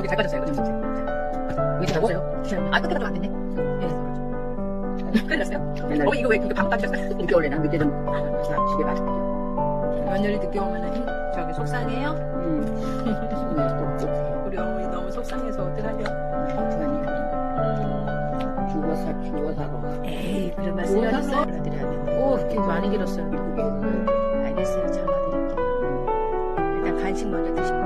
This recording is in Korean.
여기 잘 빠졌어요. 그죠? 여기 잘 먹어요. 아, 끝에가 좀 안 됐네. 예. 큰일 났어요. 어, 이거 왜 이거 방금 따셨어요? 늦게 올래나 늦게 좀 집에 가서 면열이 늦게 오면은 저기 속상해요? 음. 음. 우리 어머니 너무 속상해서 어떡하죠? 음. 죽어 사, 죽어사로. 에이 그런 말씀 뭐야? 하셨어요? 전화드려야 되는데 오 이렇게 많이 길었어요 이쁘게 해서 알겠어요 전화드릴게요 일단 간식 먼저 드시고